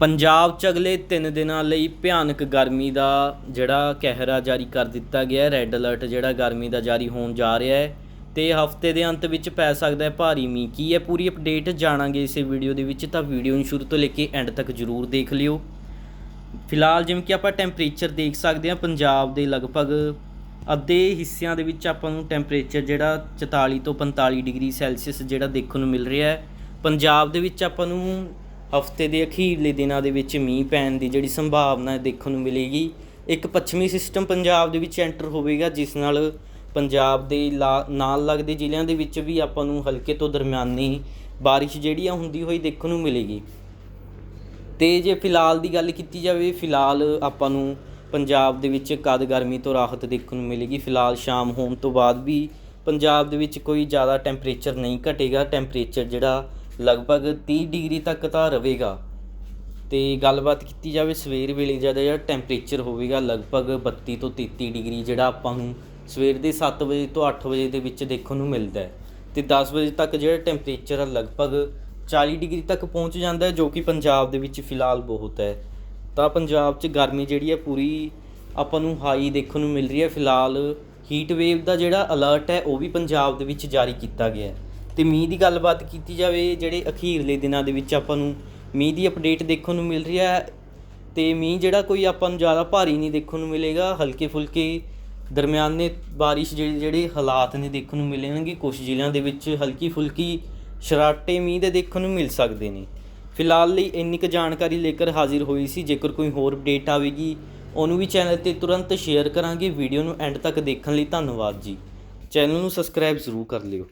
ਪੰਜਾਬ 'ਚ ਅਗਲੇ 3 ਦਿਨਾਂ ਲਈ ਭਿਆਨਕ ਗਰਮੀ ਦਾ ਜਿਹੜਾ ਕਹਿਰਾ ਜਾਰੀ ਕਰ ਦਿੱਤਾ ਗਿਆ ਹੈ। ਰੈੱਡ ਅਲਰਟ ਜਿਹੜਾ ਗਰਮੀ ਦਾ ਜਾਰੀ ਹੋਣ ਜਾ ਰਿਹਾ ਹੈ। ਤੇ ਹਫ਼ਤੇ ਦੇ ਅੰਤ ਵਿੱਚ ਪੈ ਸਕਦਾ ਹੈ ਭਾਰੀ ਮੀਂਹ। ਕੀ ਹੈ ਪੂਰੀ ਅਪਡੇਟ ਜਾਣਾਂਗੇ ਇਸੇ ਵੀਡੀਓ ਦੇ ਵਿੱਚ, ਤਾਂ ਵੀਡੀਓ ਨੂੰ ਸ਼ੁਰੂ ਤੋਂ ਲੈ ਕੇ ਐਂਡ ਤੱਕ ਜ਼ਰੂਰ ਦੇਖ ਲਿਓ। ਫਿਲਹਾਲ ਜਿਵੇਂ ਕਿ ਆਪਾਂ ਟੈਂਪਰੇਚਰ ਦੇਖ ਸਕਦੇ ਹਾਂ, ਪੰਜਾਬ ਦੇ ਲਗਭਗ ਅੱਧੇ ਹਿੱਸਿਆਂ ਦੇ ਵਿੱਚ ਆਪਾਂ ਨੂੰ ਟੈਂਪਰੇਚਰ ਜਿਹੜਾ 44 ਤੋਂ 45 ਡਿਗਰੀ ਸੈਲਸੀਅਸ ਜਿਹੜਾ ਦੇਖਣ ਨੂੰ ਮਿਲ ਰਿਹਾ ਹੈ। ਪੰਜਾਬ ਦੇ ਵਿੱਚ ਆਪਾਂ ਨੂੰ ਹਫ਼ਤੇ ਦੇ ਅਖੀਰਲੇ ਦਿਨਾਂ ਦੇ ਵਿੱਚ ਮੀਂਹ ਪੈਣ ਦੀ ਜਿਹੜੀ ਸੰਭਾਵਨਾ ਹੈ ਦੇਖਣ ਨੂੰ ਮਿਲੇਗੀ। ਇੱਕ ਪੱਛਮੀ ਸਿਸਟਮ ਪੰਜਾਬ ਦੇ ਵਿੱਚ ਐਂਟਰ ਹੋਵੇਗਾ, ਜਿਸ ਨਾਲ ਪੰਜਾਬ ਦੇ ਲਾ- ਨਾਲ ਲੱਗਦੇ ਜ਼ਿਲ੍ਹਿਆਂ ਦੇ ਵਿੱਚ ਵੀ ਆਪਾਂ ਨੂੰ ਹਲਕੇ ਤੋਂ ਦਰਮਿਆਨੀ ਬਾਰਿਸ਼ ਜਿਹੜੀ ਆ ਹੁੰਦੀ ਹੋਈ ਦੇਖਣ ਨੂੰ ਮਿਲੇਗੀ। ਤੇ ਜੇ ਫਿਲਹਾਲ ਦੀ ਗੱਲ ਕੀਤੀ ਜਾਵੇ, ਫਿਲਹਾਲ ਆਪਾਂ ਨੂੰ ਪੰਜਾਬ ਦੇ ਵਿੱਚ ਕਦ ਗਰਮੀ ਤੋਂ ਰਾਹਤ ਦੇਖਣ ਨੂੰ ਮਿਲੇਗੀ? ਫਿਲਹਾਲ ਸ਼ਾਮ ਹੋਣ ਤੋਂ ਬਾਅਦ ਵੀ ਪੰਜਾਬ ਦੇ ਵਿੱਚ ਕੋਈ ਜ਼ਿਆਦਾ ਟੈਂਪਰੇਚਰ ਨਹੀਂ ਘਟੇਗਾ। ਟੈਂਪਰੇਚਰ ਜਿਹੜਾ ਲਗਭਗ ਤੀਹ ਡਿਗਰੀ ਤੱਕ ਤਾਂ ਰਹੇਗਾ। ਅਤੇ ਗੱਲਬਾਤ ਕੀਤੀ ਜਾਵੇ ਸਵੇਰ ਵੇਲੇ ਜਿਹੜਾ ਜਿਹੜਾ ਟੈਂਪਰੇਚਰ ਹੋਵੇਗਾ ਲਗਭਗ 32 ਤੋਂ 33 ਡਿਗਰੀ, ਜਿਹੜਾ ਆਪਾਂ ਨੂੰ ਸਵੇਰ ਦੇ ਸੱਤ ਵਜੇ ਤੋਂ ਅੱਠ ਵਜੇ ਦੇ ਵਿੱਚ ਦੇਖਣ ਨੂੰ ਮਿਲਦਾ ਹੈ। ਤੇ 10 ਵਜੇ ਤੱਕ ਜਿਹੜਾ ਟੈਂਪਰੇਚਰ ਆ ਲਗਭਗ 40 ਡਿਗਰੀ ਤੱਕ ਪਹੁੰਚ ਜਾਂਦਾ ਹੈ, ਜੋ ਕਿ ਪੰਜਾਬ ਦੇ ਵਿੱਚ ਫਿਲਹਾਲ ਬਹੁਤ ਹੈ। ਤਾਂ ਪੰਜਾਬ 'ਚ ਗਰਮੀ ਜਿਹੜੀ ਹੈ ਪੂਰੀ ਆਪਾਂ ਨੂੰ ਹਾਈ ਦੇਖਣ ਨੂੰ ਮਿਲ ਰਹੀ ਹੈ। ਫਿਲਹਾਲ ਹੀਟ ਵੇਵ ਦਾ ਜਿਹੜਾ ਅਲਰਟ ਹੈ, ਉਹ ਵੀ ਪੰਜਾਬ ਦੇ ਵਿੱਚ ਜਾਰੀ ਕੀਤਾ ਗਿਆ ਹੈ। ਅਤੇ ਮੀਂਹ ਦੀ ਗੱਲਬਾਤ ਕੀਤੀ ਜਾਵੇ, ਜਿਹੜੇ ਅਖੀਰਲੇ ਦਿਨਾਂ ਦੇ ਵਿੱਚ ਆਪਾਂ ਨੂੰ ਮੀਂਹ ਦੀ ਅਪਡੇਟ ਦੇਖਣ ਨੂੰ ਮਿਲ ਰਹੀ ਹੈ ਤੇ ਮੀਂਹ ਜਿਹੜਾ ਕੋਈ ਆਪਾਂ ਨੂੰ ਜ਼ਿਆਦਾ ਭਾਰੀ ਨਹੀਂ ਦੇਖਣ ਨੂੰ ਮਿਲੇਗਾ ਹਲਕੇ ਫੁਲਕੇ ਦਰਮਿਆਨੇ ਬਾਰਿਸ਼ ਜਿਹੜੇ ਜਿਹੜੇ ਹਾਲਾਤ ਨੇ ਦੇਖਣ ਨੂੰ ਮਿਲਣਗੇ ਕੁਝ ਜ਼ਿਲ੍ਹਿਆਂ ਦੇ ਵਿੱਚ ਹਲਕੀ ਫੁਲਕੀ ਸ਼ਰਾਟੇ ਮੀਂਹ ਦੇ ਦੇਖਣ ਨੂੰ ਮਿਲ ਸਕਦੇ ਨੇ। ਫਿਲਹਾਲ ਲਈ ਇੰਨੀ ਕੁ ਜਾਣਕਾਰੀ ਲੈ ਕੇ ਹਾਜ਼ਰ ਹੋਈ ਸੀ, ਜੇਕਰ ਕੋਈ ਹੋਰ ਅਪਡੇਟ ਆਵੇਗੀ, ਉਹਨੂੰ ਵੀ ਚੈਨਲ ਤੇ ਤੁਰੰਤ ਸ਼ੇਅਰ ਕਰਾਂਗੇ। ਵੀਡੀਓ ਨੂੰ ਐਂਡ ਤੱਕ ਦੇਖਣ ਲਈ ਧੰਨਵਾਦ ਜੀ। ਚੈਨਲ ਨੂੰ ਸਬਸਕ੍ਰਾਈਬ ਜ਼ਰੂਰ ਕਰ ਲਿਓ।